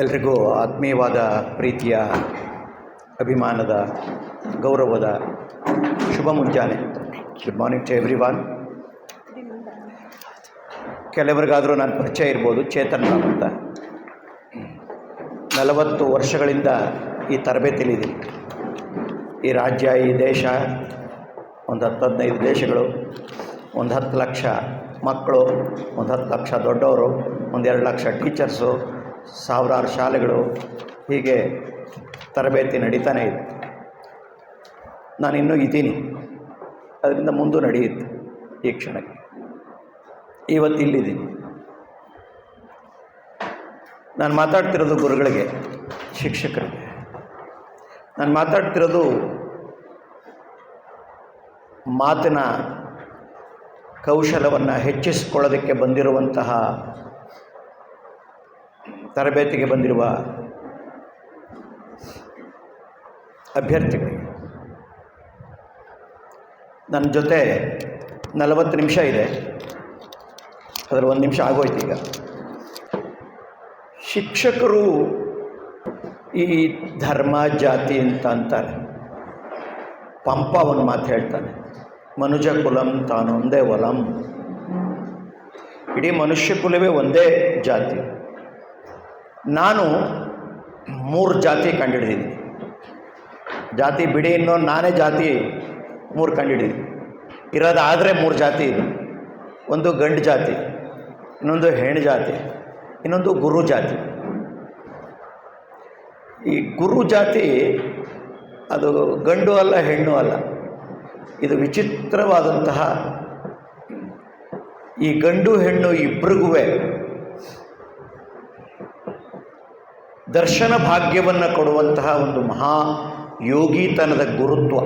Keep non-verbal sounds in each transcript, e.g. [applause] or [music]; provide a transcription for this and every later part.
ಎಲ್ರಿಗೂ ಆತ್ಮೀಯವಾದ ಪ್ರೀತಿಯ ಅಭಿಮಾನದ ಗೌರವದ ಶುಭ ಮುಂಜಾನೆ. Good morning to everyone ಕೆಲವರಿಗಾದರೂ ನಾನು ಪರಿಚಯ ಇರ್ಬೋದು, ಚೇತನ್ ಅಂತ. ನಲವತ್ತು ವರ್ಷಗಳಿಂದ ಈ ತರಬೇತಿಲಿದ್ದೀನಿ ಈ ರಾಜ್ಯ, ಈ ದೇಶ, ಒಂದು ಹತ್ತು ಹದಿನೈದು ದೇಶಗಳು, ಒಂದು ಹತ್ತು ಲಕ್ಷ ಮಕ್ಕಳು, ಒಂದು ಹತ್ತು ಲಕ್ಷ ದೊಡ್ಡವರು ಒಂದೆರಡು ಲಕ್ಷ ಟೀಚರ್ಸು ಸಾವಿರಾರು ಶಾಲೆಗಳು ಹೀಗೆ ತರಬೇತಿ ನಡೀತಾನೆ ಇದೆ ನಾನು ಇನ್ನೂ ಇದ್ದೀನಿ. ಅದರಿಂದ ಮುಂದೆ ನಡೆಯುತ್ತೆ ಈ ಕ್ಷಣಕ್ಕೆ. ಇವತ್ತು ಇಲ್ಲಿದ್ದೀನಿ. ನಾನು ಮಾತಾಡ್ತಿರೋದು ಗುರುಗಳಿಗೆ, ಶಿಕ್ಷಕರಿಗೆ. ನಾನು ಮಾತಾಡ್ತಿರೋದು ಮಾತಿನ ಕೌಶಲವನ್ನು ಹೆಚ್ಚಿಸಿಕೊಳ್ಳೋದಕ್ಕೆ ಬಂದಿರುವಂತಹ ತರಬೇತಿಗೆ ಬಂದಿರುವ ಅಭ್ಯರ್ಥಿಗಳು. ನನ್ನ ಜೊತೆ ನಲವತ್ತು ನಿಮಿಷ ಇದೆ. ಅದರ ಒಂದು ನಿಮಿಷ ಆಗೋಯ್ತು ಈಗ. ಶಿಕ್ಷಕರು ಈ ಧರ್ಮ, ಜಾತಿ ಅಂತ ಅಂತಾರೆ. ಪಂಪ ಒಂದು ಮಾತು ಹೇಳ್ತಾನೆ. ಮನುಜ ಕುಲಂ ತಾನೊಂದೇ ಒಲಂ. ಇಡೀ ಮನುಷ್ಯ ಕುಲವೇ ಒಂದೇ ಜಾತಿ. ನಾನು ಮೂರು ಜಾತಿ ಕಂಡುಹಿಡಿದೀನಿ ಜಾತಿ ಬಿಡಿ ಇನ್ನೋ ನಾನೇ ಜಾತಿ ಮೂರು ಕಂಡುಹಿಡಿದೀನಿ ಇರೋದಾದರೆ ಮೂರು ಜಾತಿ ಇದೆ. ಒಂದು ಗಂಡು ಜಾತಿ, ಇನ್ನೊಂದು ಹೆಣ್ಣು ಜಾತಿ, ಇನ್ನೊಂದು ಗುರು ಜಾತಿ. ಈ ಗುರು ಜಾತಿ ಅದು ಗಂಡು ಅಲ್ಲ, ಹೆಣ್ಣು ಅಲ್ಲ. ಇದು ವಿಚಿತ್ರವಾದಂತಹ ಈ ಗಂಡು, ಹೆಣ್ಣು ಇಬ್ಬರಿಗೂ ದರ್ಶನ ಭಾಗ್ಯವನ್ನು ಕೊಡುವಂತಹ ಒಂದು ಮಹಾ ಯೋಗಿತನದ ಗುರುತ್ವ.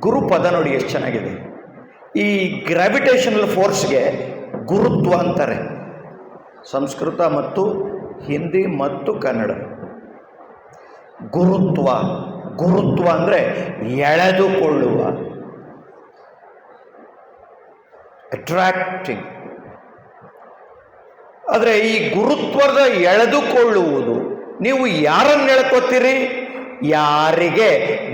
ಗುರು ಪದ ನೋಡಿ ಎಷ್ಟು ಚೆನ್ನಾಗಿದೆ. ಈ ಗ್ರಾವಿಟೇಷನಲ್ ಫೋರ್ಸ್ಗೆ ಗುರುತ್ವ ಅಂತಾರೆ. ಸಂಸ್ಕೃತ ಮತ್ತು ಹಿಂದಿ ಮತ್ತು ಕನ್ನಡ. ಗುರುತ್ವ ಗುರುತ್ವ ಅಂದರೆ ಎಳೆದುಕೊಳ್ಳುವ ಅಟ್ರಾಕ್ಟಿಂಗ್ ಆದರೆ ಈ ಗುರುತ್ವದ ಎಳೆದುಕೊಳ್ಳುವುದು ನೀವು ಯಾರನ್ನು ಎಳ್ಕೊತೀರಿ? ಯಾರಿಗೆ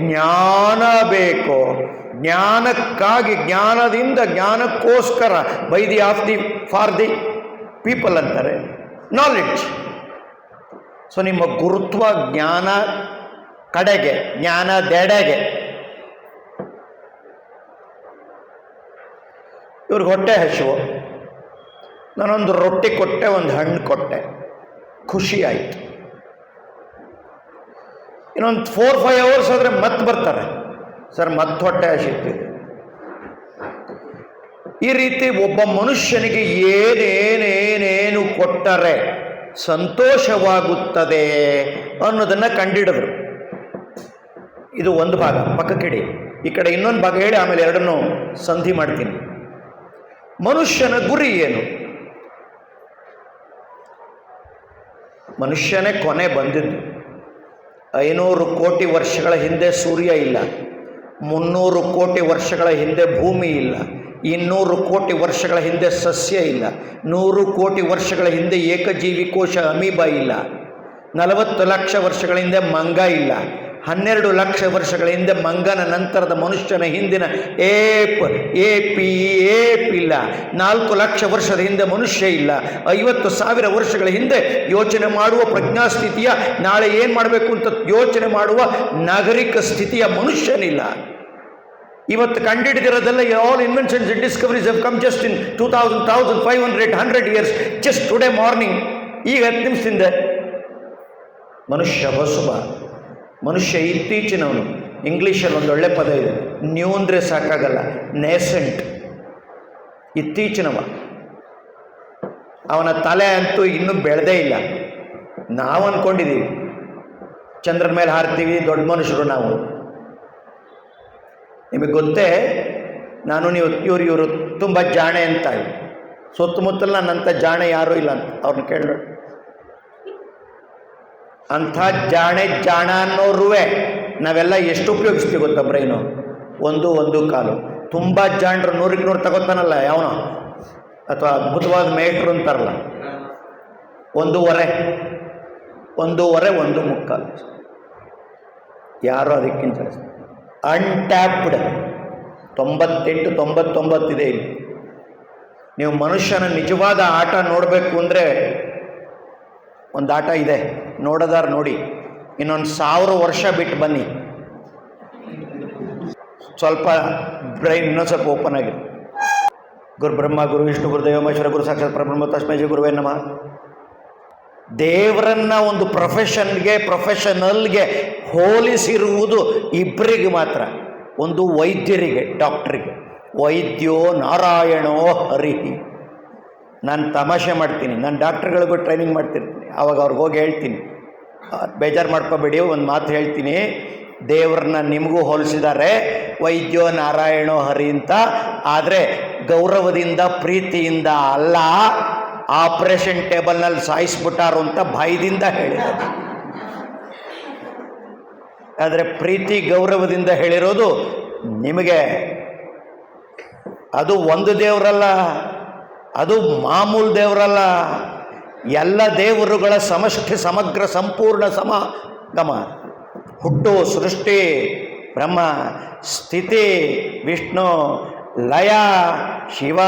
ಜ್ಞಾನ ಬೇಕೋ? ಜ್ಞಾನಕ್ಕಾಗಿ, ಜ್ಞಾನದಿಂದ ಜ್ಞಾನಕ್ಕೋಸ್ಕರ by the of the, for the people ಅಂತಾರೆ. ನಾಲೆಡ್ಜ್ ಸೊ ನಿಮ್ಮ ಗುರುತ್ವ ಜ್ಞಾನ ಕಡೆಗೆ ಜ್ಞಾನದೆಡೆಗೆ ಇವ್ರಿಗೆ ಹೊಟ್ಟೆ ಹಸಿವು. ನಾನೊಂದು ರೊಟ್ಟಿ ಕೊಟ್ಟೆ, ಒಂದು ಹಣ್ಣು ಕೊಟ್ಟೆ. ಖುಷಿ ಆಯಿತು. ಇನ್ನೊಂದು ಫೋರ್ ಫೈವ್ ಅವರ್ಸ್ ಆದರೆ ಮತ್ತೆ ಬರ್ತಾರೆ. ಸರ್ ಮತ್ತೆ ಹೊಟ್ಟೆ ಹಸಿತಿದೆ ಈ ರೀತಿ ಒಬ್ಬ ಮನುಷ್ಯನಿಗೆ ಏನೇನೇನೇನು ಕೊಟ್ಟರೆ ಸಂತೋಷವಾಗುತ್ತದೆ ಅನ್ನೋದನ್ನು ಕಂಡಿಡಿದ್ರು. ಇದು ಒಂದು ಭಾಗ. ಪಕ್ಕಕ್ಕಿಡಿ ಈ ಕಡೆ ಇನ್ನೊಂದು ಭಾಗ ಹೇಳಿ, ಆಮೇಲೆ ಎರಡನ್ನೂ ಸಂಧಿ ಮಾಡ್ತೀನಿ. ಮನುಷ್ಯನ ಗುರಿ ಏನು? ಮನುಷ್ಯನೇ ಕೊನೆ ಬಂದಿದ್ದು. ಐನೂರು ಕೋಟಿ ವರ್ಷಗಳ ಹಿಂದೆ ಸೂರ್ಯ ಇಲ್ಲ. ಮುನ್ನೂರು ಕೋಟಿ ವರ್ಷಗಳ ಹಿಂದೆ ಭೂಮಿ ಇಲ್ಲ. ಇನ್ನೂರು ಕೋಟಿ ವರ್ಷಗಳ ಹಿಂದೆ ಸಸ್ಯ ಇಲ್ಲ. ನೂರು ಕೋಟಿ ವರ್ಷಗಳ ಹಿಂದೆ ಏಕಜೀವಿ ಕೋಶ ಅಮೀಬಾ ಇಲ್ಲ. ನಲವತ್ತು ಲಕ್ಷ ವರ್ಷಗಳ ಹಿಂದೆ ಮಂಗ ಇಲ್ಲ. ಹನ್ನೆರಡು ಲಕ್ಷ ವರ್ಷಗಳ ಹಿಂದೆ ಮಂಗನ ನಂತರದ ಮನುಷ್ಯನ ಹಿಂದಿನ ಏಪ್ ಎ ಪಿ ಏಪ್ ಇಲ್ಲ. ನಾಲ್ಕು ಲಕ್ಷ ವರ್ಷದ ಹಿಂದೆ ಮನುಷ್ಯ ಇಲ್ಲ. ಐವತ್ತು ಸಾವಿರ ವರ್ಷಗಳ ಹಿಂದೆ ಯೋಚನೆ ಮಾಡುವ ಪ್ರಜ್ಞಾಸ್ಥಿತಿಯ ನಾಳೆ ಏನು ಮಾಡಬೇಕು ಅಂತ ಯೋಚನೆ ಮಾಡುವ ನಾಗರಿಕ ಸ್ಥಿತಿಯ ಮನುಷ್ಯನಿಲ್ಲ. ಇವತ್ತು ಕಂಡುಹಿಡಿದಿರೋದೆಲ್ಲ all inventions and discoveries have come just in two thousand thousand five hundred hundred years just today morning ಈಗ ಹತ್ತು ನಿಮಿಷದಿಂದ ಮನುಷ್ಯ ಹೊಸಬ ಮನುಷ್ಯ ಇತ್ತೀಚಿನವನು. ಇಂಗ್ಲೀಷಲ್ಲಿ ಒಂದು ಒಳ್ಳೆ ಪದ ಇದೆ. ನ್ಯೂ ಅಂದರೆ ಸಾಕಾಗಲ್ಲ. ನೇಸೆಂಟ್ ಇತ್ತೀಚಿನವ. ಅವನ ತಲೆ ಅಂತೂ ಇನ್ನೂ ಬೆಳೆದೇ ಇಲ್ಲ. ನಾವು ಅಂದ್ಕೊಂಡಿದ್ದೀವಿ ಚಂದ್ರನ ಮೇಲೆ ಹಾರ್ತೀವಿ, ದೊಡ್ಡ ಮನುಷ್ಯರು ನಾವು. ನಿಮಗೆ ಗೊತ್ತೇ, ನಾನು ನೀವು, ಇವರು ಇವರು ತುಂಬ ಜಾಣೆ ಅಂತ. ಸುತ್ತಮುತ್ತಲ ನನ್ನಂಥ ಜಾಣೆ ಯಾರೂ ಇಲ್ಲ ಅಂತ. ಅವ್ರನ್ನ ಕೇಳ ಅಂಥ ಜಾಣೆ ಜಾಣ ಅನ್ನೋರುವೆ ನಾವೆಲ್ಲ ಎಷ್ಟು ಉಪಯೋಗಿಸ್ತೀವಿ ಗೊತ್ತಾ ಬ್ರೈನು? ಒಂದು ಒಂದು ಕಾಲು. ತುಂಬ ಜಾಣರು ನೂರಿಗೆ ನೂರು ತಗೋತಾನಲ್ಲ ಯಾವನೋ? ಅಥವಾ ಅದ್ಭುತವಾದ ಮೇಟ್ರು ಅಂತಾರಲ್ಲ. ಒಂದೂವರೆ ಒಂದೂವರೆ ಒಂದು ಮುಕ್ಕಾಲು. ಯಾರು ಅದಕ್ಕಿಂತ ಜಾಸ್ತಿ? ಅನ್ಟ್ಯಾಪ್ಡ್ ತೊಂಬತ್ತೆಂಟು ತೊಂಬತ್ತೊಂಬತ್ತಿದೆ ಇಲ್ಲಿ. ನೀವು ಮನುಷ್ಯನ ನಿಜವಾದ ಆಟ ನೋಡಬೇಕು ಅಂದರೆ ಒಂದು ಆಟ ಇದೆ. ನೋಡೋದಾರ ನೋಡಿ, ಇನ್ನೊಂದು ಸಾವಿರ ವರ್ಷ ಬಿಟ್ಟು ಬನ್ನಿ. ಸ್ವಲ್ಪ ಬ್ರೈನ್ ಇನ್ನೊಂದು ಸ್ವಲ್ಪ ಓಪನ್ ಆಗಿದೆ. ಗುರು ಬ್ರಹ್ಮ, ಗುರು ವಿಷ್ಣು, ಗುರು ದೇವಮೇಶ್ವರ ಗುರು ಸಾಕ್ಷಾತ್ ಪರಬ್ರಹ್ಮ, ತಸ್ಮೈ ಗುರುವೇ ನಮ. ದೇವರನ್ನ ಒಂದು ಪ್ರೊಫೆಷನ್ಗೆ, ಪ್ರೊಫೆಷನಲ್ಗೆ ಹೋಲಿಸಿರುವುದು ಇಬ್ಬರಿಗೆ ಮಾತ್ರ. ಒಂದು ವೈದ್ಯರಿಗೆ, ಡಾಕ್ಟ್ರಿಗೆ. ವೈದ್ಯೋ ನಾರಾಯಣೋ ಹರಿಹಿ. ನಾನು ತಮಾಷೆ ಮಾಡ್ತೀನಿ. ನಾನು ಡಾಕ್ಟ್ರ್ಗಳಿಗೂ ಟ್ರೈನಿಂಗ್ ಮಾಡ್ತಿರ್ತೀನಿ. ಆವಾಗ ಅವ್ರಿಗೆ ಹೋಗಿ ಹೇಳ್ತೀನಿ. ಬೇಜಾರು ಮಾಡ್ಕೋಬೇಡಿ, ಒಂದು ಮಾತು ಹೇಳ್ತೀನಿ. ದೇವ್ರನ್ನ ನಿಮಗೂ ಹೋಲಿಸಿದ್ದಾರೆ ವೈದ್ಯೋ ನಾರಾಯಣೋ ಹರಿ ಅಂತ. ಆದರೆ ಗೌರವದಿಂದ, ಪ್ರೀತಿಯಿಂದ ಅಲ್ಲ, ಆಪರೇಷನ್ ಟೇಬಲ್ನಲ್ಲಿ ಸಾಯಿಸ್ಬಿಟ್ಟಾರು ಅಂತ ಭಯದಿಂದ ಹೇಳಿದ್ದಾರೆ ಆದರೆ ಪ್ರೀತಿ, ಗೌರವದಿಂದ ಹೇಳಿರೋದು ನಿಮಗೆ. ಅದು ಒಂದು ದೇವರಲ್ಲ. ಅದು ಮಾಮೂಲು ದೇವರಲ್ಲ. ಎಲ್ಲ ದೇವರುಗಳ ಸಮಷ್ಟಿ ಸಮಗ್ರ ಸಂಪೂರ್ಣ ಸಮ ಗಮ. ಹುಟ್ಟು, ಸೃಷ್ಟಿ, ಬ್ರಹ್ಮ, ಸ್ಥಿತಿ, ವಿಷ್ಣು, ಲಯ, ಶಿವ,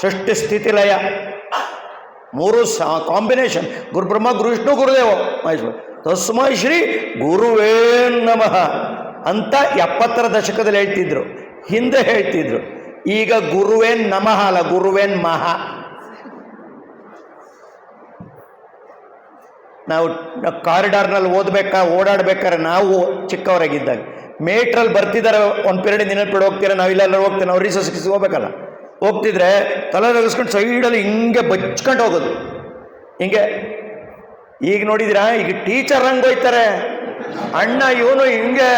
ಸೃಷ್ಟಿ, ಸ್ಥಿತಿ, ಲಯ. ಮೂರು ಸ ಕಾಂಬಿನೇಷನ್. ಗುರುಬ್ರಹ್ಮ ಗುರು ವಿಷ್ಣು, ಗುರುದೇವ, ಮಹೇಶ್ವರ. ತಸ್ಮೈ ಶ್ರೀ ಗುರುವೇ ನಮಃ ಅಂತ ಎಪ್ಪತ್ತರ ದಶಕದಲ್ಲಿ ಹೇಳ್ತಿದ್ರು. ಹಿಂದೆ ಹೇಳ್ತಿದ್ರು. ಈಗ ಗುರುವೇನ್ ನಮಃ ಅಲ್ಲ, ಗುರುವೇನ್ ಮಹ? ನಾವು ಕಾರಿಡಾರ್ನಲ್ಲಿ ಓದ್ಬೇಕಾ, ಓಡಾಡ್ಬೇಕಾದ್ರೆ ನಾವು ಚಿಕ್ಕವರಾಗಿದ್ದಾಗ. ಮೇಟ್ರಲ್ಲಿ ಬರ್ತಿದ್ದಾರೆ ಒಂದು ಪೀರಿಯಡ್ ನೆನಪಿಡ ಹೋಗ್ತೀರ, ನಾವು ಇಲ್ಲೆಲ್ಲ ಹೋಗ್ತೀವಿ, ನಾವು ರಿಸರ್ಚ್ ಹೋಗ್ಬೇಕಲ್ಲ. ಹೋಗ್ತಿದ್ರೆ ತಲೆ ರಗಿಸ್ಕೊಂಡು ಸೈಡಲ್ಲಿ ಹಿಂಗೆ ಬಚ್ಕೊಂಡು ಹೋಗೋದು. ಹಿಂಗೆ, ಈಗ ನೋಡಿದಿರಾ ಈಗ ಟೀಚರ್ ಹಂಗೆ ಹೋಯ್ತಾರೆ. ಅಣ್ಣ, ಇವನು ಹಿಂಗೆ.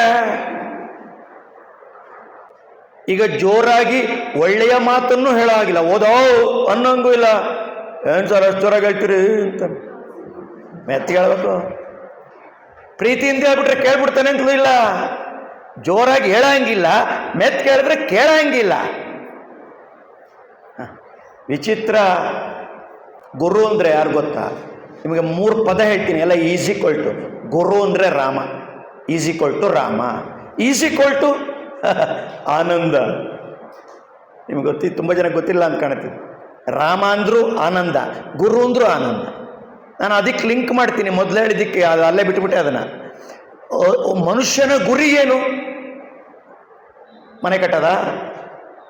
ಈಗ ಜೋರಾಗಿ ಒಳ್ಳೆಯ ಮಾತನ್ನು ಹೇಳೋ ಆಗಿಲ್ಲ ಓದೋ, ಅನ್ನಂಗೂ ಇಲ್ಲ. ಏನು ಸರ್ ಅಷ್ಟು ಜೋರಾಗಿ ಹೇಳ್ತೀರಿ ಅಂತ ಮೆತ್ತಿಗೆ ಹೇಳ್ಬೇಕು. ಪ್ರೀತಿಯಿಂದ ಹೇಳ್ಬಿಟ್ರೆ ಕೇಳ್ಬಿಡ್ತಾನೆ ಅಂತಲೂ ಇಲ್ಲ. ಜೋರಾಗಿ ಹೇಳಂಗಿಲ್ಲ. ಮೆತ್ ಕೇಳಿದ್ರೆ ಕೇಳಂಗಿಲ್ಲ. ವಿಚಿತ್ರ. ಗುರು ಅಂದರೆ ಯಾರು ಗೊತ್ತಾ? ನಿಮಗೆ ಮೂರು ಪದ ಹೇಳ್ತೀನಿ. ಎಲ್ಲ ಈಸಿ ಕೊಲ್ಟು ಗುರು ಅಂದರೆ ರಾಮ. ಈಸಿ ಕೊಲ್ಟು ರಾಮ. ಈಸಿ ಕೊಲ್ಟು [laughs] ಆನಂದ. ನಿಮ್ಗೆ ಗೊತ್ತಿ, ತುಂಬ ಜನ ಗೊತ್ತಿಲ್ಲ ಅಂತ ಕಾಣುತ್ತೆ. ರಾಮ ಅಂದರೂ ಆನಂದ, ಗುರು ಅಂದರೂ ಆನಂದ. ನಾನು ಅದಕ್ಕೆ ಲಿಂಕ್ ಮಾಡ್ತೀನಿ, ಮೊದಲು ಹೇಳಿದ್ದಕ್ಕೆ, ಅದು ಅಲ್ಲೇ ಬಿಟ್ಬಿಟ್ಟೆ ಅದನ್ನು. ಮನುಷ್ಯನ ಗುರಿ ಏನು? ಮನೆ ಕಟ್ಟದ?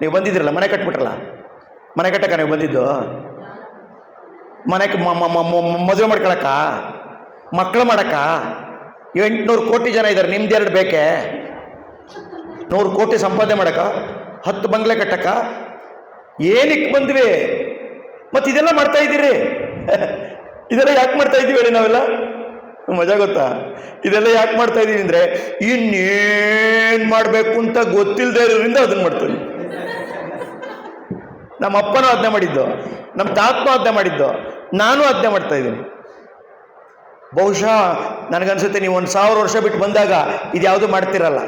ನೀವು ಬಂದಿದ್ರಲ್ಲ, ಮನೆ ಕಟ್ಬಿಟ್ರಲ್ಲ? ಮನೆ ಕಟ್ಟಕ್ಕ ನೀವು ಬಂದಿದ್ದು? ಮನೆಗೆ ಮದುವೆ ಮಾಡ್ಕೊಳಕ್ಕ? ಮಕ್ಕಳು ಮಾಡಕ್ಕ? ಎಂಟುನೂರು ಕೋಟಿ ಜನ ಇದ್ದಾರೆ ನಿಮ್ದೆರಡು ಬೇಕೇ? ನೂರು ಕೋಟಿ ಸಂಪಾದನೆ ಮಾಡಕ, ಹತ್ತು ಬಂಗ್ಲೆ ಕಟ್ಟಕ, ಏನಕ್ಕೆ ಬಂದ್ವಿ? ಮತ್ತು ಇದೆಲ್ಲ ಮಾಡ್ತಾ ಇದ್ದೀರಿ? [laughs] ಇದೆಲ್ಲ ಯಾಕೆ ಮಾಡ್ತಾ ಇದ್ದೀವಿ ಹೇಳಿ ನಾವೆಲ್ಲ? ಮಜಾ ಗೊತ್ತಾ? ಇದೆಲ್ಲ ಯಾಕೆ ಮಾಡ್ತಾ ಇದ್ದೀವಿ ಅಂದರೆ, ಇನ್ನೇನು ಮಾಡಬೇಕು ಅಂತ ಗೊತ್ತಿಲ್ಲದೆ ಇರೋದ್ರಿಂದ ಅದನ್ನು ಮಾಡ್ತೀವಿ. ನಮ್ಮ ಅಪ್ಪನೂ ಅದನ್ನೇ ಮಾಡಿದ್ದು, ನಮ್ಮ ತಾತ್ಮ ಅದನ್ನೇ ಮಾಡಿದ್ದು, ನಾನು ಅದನ್ನೇ ಮಾಡ್ತಾ ಇದ್ದೀನಿ. ಬಹುಶಃ ನನಗನ್ಸುತ್ತೆ ನೀವು ಒಂದು ಸಾವಿರ ವರ್ಷ ಬಿಟ್ಟು ಬಂದಾಗ ಇದು ಯಾವುದು ಮಾಡ್ತಿರಲ್ಲ.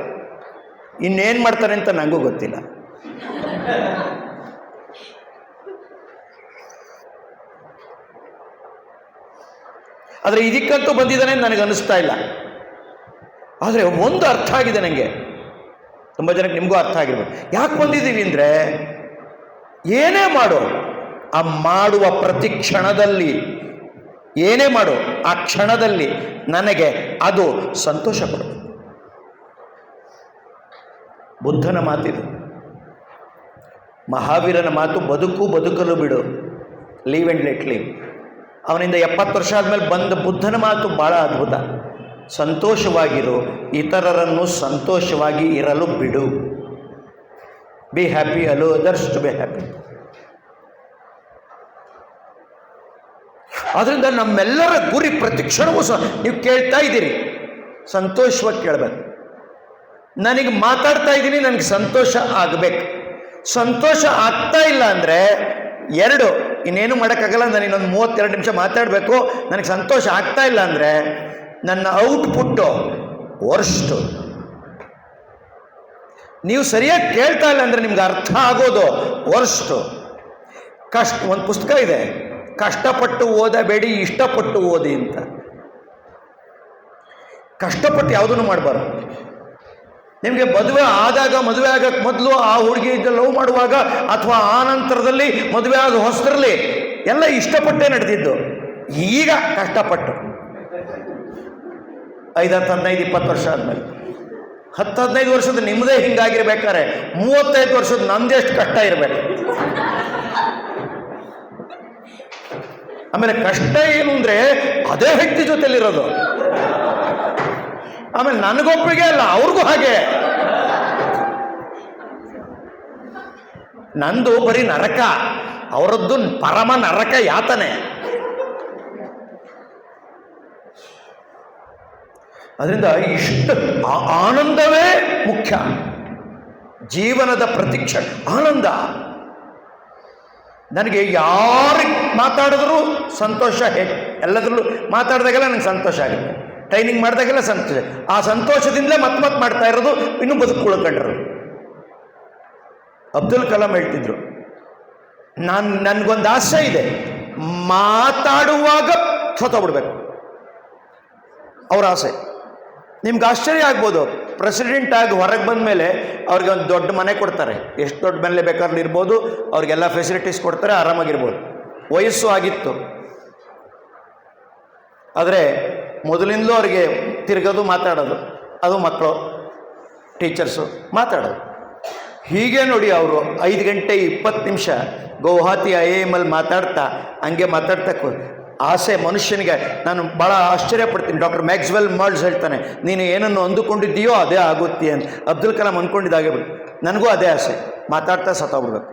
ಇನ್ನೇನು ಮಾಡ್ತಾರೆ ಅಂತ ನನಗೂ ಗೊತ್ತಿಲ್ಲ. ಆದರೆ ಇದಕ್ಕಂತೂ ಬಂದಿದ್ದಾನೆ ನನಗೆ ಅನಿಸ್ತಾ ಇಲ್ಲ. ಆದರೆ ಒಂದು ಅರ್ಥ ಆಗಿದೆ ನನಗೆ ತುಂಬ ಜನಕ್ಕೆ ನಿಮಗೂ ಅರ್ಥ ಆಗಿರ್ಬೋದು ಯಾಕೆ ಬಂದಿದ್ದೀವಿ ಅಂದರೆ ಏನೇ ಮಾಡು, ಆ ಮಾಡುವ ಪ್ರತಿ ಕ್ಷಣದಲ್ಲಿ, ಏನೇ ಮಾಡು, ಆ ಕ್ಷಣದಲ್ಲಿ ನನಗೆ ಅದು ಸಂತೋಷ ಕೊಡಬೇಕು ಬುದ್ಧನ ಮಾತಿದು. ಮಹಾವೀರನ ಮಾತು ಬದುಕು ಬದುಕಲು ಬಿಡು. ಲೀವ್ ಆ್ಯಂಡ್ ಲೆಟ್ ಲೀವ್ ಅವನಿಂದ ಎಪ್ಪತ್ತು ವರ್ಷ ಆದಮೇಲೆ ಬಂದ ಬುದ್ಧನ ಮಾತು ಭಾಳ ಅದ್ಭುತ. ಸಂತೋಷವಾಗಿರು, ಇತರರನ್ನು ಸಂತೋಷವಾಗಿ ಇರಲು ಬಿಡು. Be happy allow others to be happy ಆದ್ದರಿಂದ ನಮ್ಮೆಲ್ಲರ ಗುರಿ ಪ್ರತಿಕ್ಷಣವೂ ಸಹ ನೀವು ಕೇಳ್ತಾ ಇದ್ದೀರಿ. ಸಂತೋಷವಾಗಿ ಕೇಳಬೇಕು. ನನಗೆ ಮಾತಾಡ್ತಾ ಇದ್ದೀನಿ, ನನಗೆ ಸಂತೋಷ ಆಗಬೇಕು. ಸಂತೋಷ ಆಗ್ತಾ ಇಲ್ಲ ಅಂದರೆ ಎರಡು, ಇನ್ನೇನು ಮಾಡೋಕ್ಕಾಗಲ್ಲ ನಾನು ಇನ್ನೊಂದು ಮೂವತ್ತೆರಡು ನಿಮಿಷ ಮಾತಾಡಬೇಕು. ನನಗೆ ಸಂತೋಷ ಆಗ್ತಾ ಇಲ್ಲ ಅಂದರೆ ನನ್ನ ಔಟ್ಪುಟ್ಟು ವರ್ಸ್ಟು ನೀವು ಸರಿಯಾಗಿ ಕೇಳ್ತಾ ಇಲ್ಲ ಅಂದರೆ ನಿಮ್ಗೆ ಅರ್ಥ ಆಗೋದು ವರ್ಸ್ಟು ಕಷ್ಟ, ಒಂದು ಪುಸ್ತಕ ಇದೆ, ಕಷ್ಟಪಟ್ಟು ಓದಬೇಡಿ, ಇಷ್ಟಪಟ್ಟು ಓದಿ ಅಂತ. ಕಷ್ಟಪಟ್ಟು ಯಾವುದನ್ನು ಮಾಡಬಾರ್ದು? ನಿಮಗೆ ಮದುವೆ ಆದಾಗ, ಮದುವೆ ಆಗಕ್ಕೆ ಮೊದಲು ಆ ಹುಡುಗಿ ಲವ್ ಮಾಡುವಾಗ ಅಥವಾ ಆ ನಂತರದಲ್ಲಿ ಮದುವೆ ಆದ ಹೊಸದ್ರಲ್ಲಿ ಎಲ್ಲ ಇಷ್ಟಪಟ್ಟೇ ನಡೆದಿದ್ದು. ಈಗ ಕಷ್ಟಪಟ್ಟು. ಐದು ಹತ್ತು ಹದಿನೈದು, ಇಪ್ಪತ್ತು ವರ್ಷ ಆದಮೇಲೆ. ಹತ್ತು ಹದಿನೈದು ವರ್ಷದ ನಿಮ್ಮದೇ ಹಿಂಗಾಗಿರ್ಬೇಕಾದ್ರೆ ಮೂವತ್ತೈದು ವರ್ಷದ ನಂದೆಷ್ಟು ಕಷ್ಟ ಇರಬೇಕು. ಆಮೇಲೆ ಕಷ್ಟ ಏನು ಅಂದರೆ ಅದೇ ವ್ಯಕ್ತಿ ಜೊತೆಲಿರೋದು. ಆಮೇಲೆ ನನಗೊಪ್ಪಿಗೆ ಅಲ್ಲ, ಅವ್ರಿಗೂ ಹಾಗೆ. ನಂದು ಬರೀ ನರಕ, ಅವರದ್ದು ಪರಮ ನರಕ ಯಾತನೆ. ಅದರಿಂದ ಇಷ್ಟು ಆನಂದವೇ ಮುಖ್ಯ. ಜೀವನದ ಪ್ರತೀಕ್ಷ, ಆನಂದ. ನನಗೆ ಯಾರಿಗೆ ಮಾತಾಡಿದ್ರೂ ಸಂತೋಷ ಹೇಗೆ ಎಲ್ಲದರಲ್ಲೂ ಮಾತಾಡಿದಾಗೆಲ್ಲ ನನಗೆ ಸಂತೋಷ ಆಗುತ್ತೆ. ಟ್ರೈನಿಂಗ್ ಮಾಡಿದಾಗೆಲ್ಲ ಸಂತೋಷ. ಆ ಸಂತೋಷದಿಂದಲೇ ಮತ್ತೆ ಮತ್ತೆ ಮಾಡ್ತಾ ಇರೋದು ಇನ್ನೂ ಬದುಕುಳ್ಕೊಂಡ್ರು ಅಬ್ದುಲ್ ಕಲಾಂ ಹೇಳ್ತಿದ್ರು, ನಾನು, ನನಗೊಂದು ಆಸೆ ಇದೆ. ಮಾತಾಡುವಾಗ ಸತ್ತೋಗ್ಬಿಡ್ಬೇಕು ಅವ್ರ ಆಸೆ. ನಿಮ್ಗೆ ಆಶ್ಚರ್ಯ ಆಗ್ಬೋದು. ಪ್ರೆಸಿಡೆಂಟ್ ಆಗಿ ಹೊರಗೆ ಬಂದ ಮೇಲೆ ಅವ್ರಿಗೆ ಒಂದು ದೊಡ್ಡ ಮನೆ ಕೊಡ್ತಾರೆ. ಎಷ್ಟು ದೊಡ್ಡ ಮನೆ ಬೇಕಾದ್ರೂ ಇರ್ಬೋದು. ಅವ್ರಿಗೆಲ್ಲ ಫೆಸಿಲಿಟೀಸ್ ಕೊಡ್ತಾರೆ, ಆರಾಮಾಗಿರ್ಬೋದು. ವಯಸ್ಸು ಆಗಿತ್ತು. ಆದರೆ ಮೊದಲಿಂದಲೂ ಅವರಿಗೆ ತಿರ್ಗೋದು ಮಾತಾಡೋದು. ಅದು ಮಕ್ಕಳು ಟೀಚರ್ಸು ಮಾತಾಡೋದು. ಹೀಗೆ ನೋಡಿ ಅವರು ಐದು ಗಂಟೆ ಇಪ್ಪತ್ತು ನಿಮಿಷ ಗೌಹಾತಿ ಐ ಎಂ ಅಲ್ಲಿ ಮಾತಾಡ್ತಾ, ಹಂಗೆ ಮಾತಾಡ್ತಾ ಆಸೆ ಮನುಷ್ಯನಿಗೆ ನಾನು ಭಾಳ ಆಶ್ಚರ್ಯ ಪಡ್ತೀನಿ ಡಾಕ್ಟರ್ ಮ್ಯಾಕ್ಸ್ವೆಲ್ ಮಾಲ್ಸ್ ಹೇಳ್ತಾನೆ, ನೀನು ಏನನ್ನು ಅಂದುಕೊಂಡಿದ್ದೀಯೋ ಅದೇ ಆಗುತ್ತೆ ಅಂತ. ಅಬ್ದುಲ್ ಕಲಾಂ ಅಂದ್ಕೊಂಡಿದ್ದಾಗೆ ಬಿಡು. ನನಗೂ ಅದೇ ಆಸೆ. ಮಾತಾಡ್ತಾ ಸತ್ತೋಗ್ಬಿಡ್ಬೇಕು.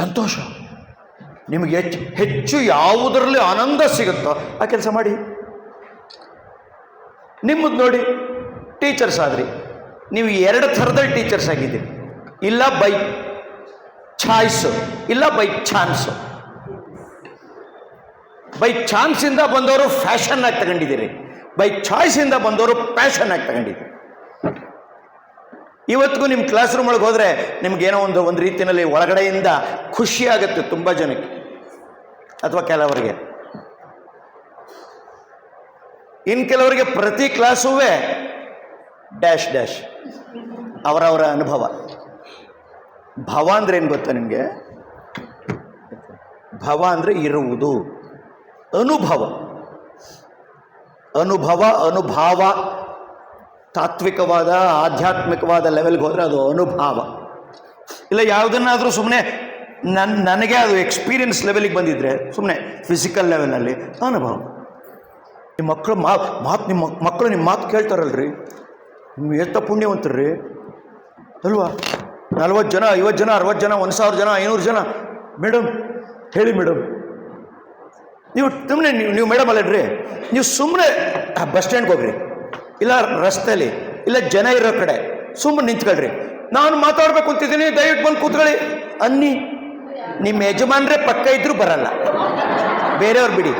ಸಂತೋಷ. ನಿಮಗೆ ಹೆಚ್ಚು ಹೆಚ್ಚು ಯಾವುದರಲ್ಲಿ ಆನಂದ ಸಿಗುತ್ತೋ ಆ ಕೆಲಸ ಮಾಡಿ. ನಿಮ್ಮದು ನೋಡಿ, ಟೀಚರ್ಸ್ ಆದ್ರಿ. ನೀವು ಎರಡು ಥರದಲ್ಲಿ ಟೀಚರ್ಸ್ ಆಗಿದ್ದೀರಿ. ಇಲ್ಲ ಬೈ ಚಾಯ್ಸು, ಇಲ್ಲ ಬೈ ಚಾನ್ಸು. ಬೈ ಚಾನ್ಸಿಂದ ಬಂದವರು ಫ್ಯಾಷನ್ ಆಗಿ ತಗೊಂಡಿದ್ದೀರಿ. ಬೈ ಚಾಯ್ಸಿಂದ ಬಂದವರು ಪ್ಯಾಷನ್ ಆಗಿ ತಗೊಂಡಿದ್ದೀರಿ. ಇವತ್ತಿಗೂ ನಿಮ್ಮ ಕ್ಲಾಸ್ ರೂಮ್ ಒಳಗೆ ಹೋದರೆ ನಿಮಗೇನೋ ಒಂದು ಒಂದು ರೀತಿಯಲ್ಲಿ ಒಳಗಡೆಯಿಂದ ಖುಷಿಯಾಗುತ್ತೆ ತುಂಬ ಜನಕ್ಕೆ. ಅಥವಾ ಕೆಲವರಿಗೆ? ಇನ್ನು ಕೆಲವರಿಗೆ ಪ್ರತಿ ಕ್ಲಾಸೂ ಡ್ಯಾಶ್ ಡ್ಯಾಶ್. ಅವರವರ ಅನುಭವ. ಭವ ಅಂದ್ರೆ ಏನು ಗೊತ್ತಾ ನಿಮಗೆ? ಭವ ಅಂದರೆ ಇರುವುದು. ಅನುಭವ. ಅನುಭವ, ಅನುಭಾವ, ತಾತ್ವಿಕವಾದ, ಆಧ್ಯಾತ್ಮಿಕವಾದ ಲೆವೆಲ್ಗೆ ಹೋದರೆ ಅದು ಅನುಭಾವ. ಇಲ್ಲ ಯಾವುದನ್ನಾದರೂ ಸುಮ್ಮನೆ ನನ್ನ ನನಗೆ ಅದು ಎಕ್ಸ್ಪೀರಿಯನ್ಸ್ ಲೆವೆಲಿಗೆ ಬಂದಿದ್ದರೆ ಸುಮ್ಮನೆ ಫಿಸಿಕಲ್ ಲೆವೆಲಲ್ಲಿ ಅನುಭವ. ನಿಮ್ಮ ಮಕ್ಕಳು ಮಾತು ನಿಮ್ಮ ಮಕ್ಕಳು ನಿಮ್ಮ ಮಾತು ಕೇಳ್ತಾರಲ್ರಿ? ನಿಮ್ಮ ಎತ್ತ ಪುಣ್ಯವಂತರ್ರಿ? ಅಲ್ವಾ? ನಲ್ವತ್ತು ಜನ ಐವತ್ತು ಜನ ಅರವತ್ತು ಜನ, ಒಂದು ಸಾವಿರ ಜನ, ಐನೂರು ಜನ. ಮೇಡಮ್ ಹೇಳಿ ಮೇಡಮ್ ನೀವು ಸುಮ್ಮನೆ ನೀವು ನೀವು ಮೇಡಮ್ ಅಲ್ಲಡ್ರಿ ನೀವು ಸುಮ್ಮನೆ ಬಸ್ ಸ್ಟ್ಯಾಂಡ್ಗೆ ಹೋಗ್ರಿ. ಇಲ್ಲ ರಸ್ತೆಯಲ್ಲಿ ಇಲ್ಲ ಜನ ಇರೋ ಕಡೆ ಸುಮ್ಮನೆ ನಿಂತ್ಕೊಳ್ರಿ. ನಾನು ಮಾತಾಡ್ಬೇಕು ಅಂತಿದ್ದೀನಿ, ದಯವಿಟ್ಟು ಬಂದು ಕೂತ್ಕೊಳ್ಳಿ. ಅನ್ನಿ ನಿಮ್ಮ ಯಜಮಾನ್ರೆ ಪಕ್ಕ ಇದ್ರೂ ಬರಲ್ಲ. ಬೇರೆಯವ್ರು ಬಿಡಿ.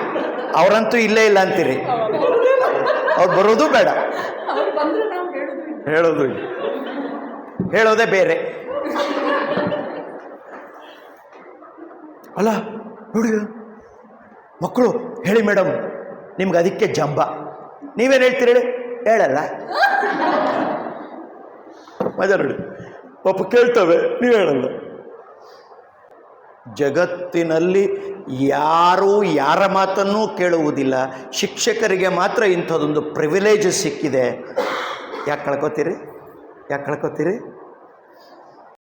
ಅವರಂತೂ ಇಲ್ಲೇ ಇಲ್ಲ ಅಂತೀರಿ. ಅವ್ರು ಬರೋದು ಬೇಡ. ಹೇಳೋದು ಹೇಳೋದೇ ಬೇರೆ. ಅಲ್ಲ ನೋಡಿ ಮಕ್ಕಳು ಹೇಳಿ ಮೇಡಮ್ ನಿಮ್ಗೆ ಅದಕ್ಕೆ ಜಂಬ. ನೀವೇನು ಹೇಳ್ತೀರಿ ಹೇಳಿ? ಹೇಳಲ್ಲ. ಮಜಾ ನೋಡಿ ಪಾಪ ಕೇಳ್ತವೆ ನೀವು ಹೇಳಲ್ಲ. ಜಗತ್ತಿನಲ್ಲಿ ಯಾರೂ ಯಾರ ಮಾತನ್ನೂ ಕೇಳುವುದಿಲ್ಲ. ಶಿಕ್ಷಕರಿಗೆ ಮಾತ್ರ ಇಂಥದ್ದೊಂದು ಪ್ರಿವಿಲೇಜ್ ಸಿಕ್ಕಿದೆ. ಯಾಕೆ ಕಳ್ಕೊತೀರಿ? ಯಾಕೆ ಕಳ್ಕೊತೀರಿ?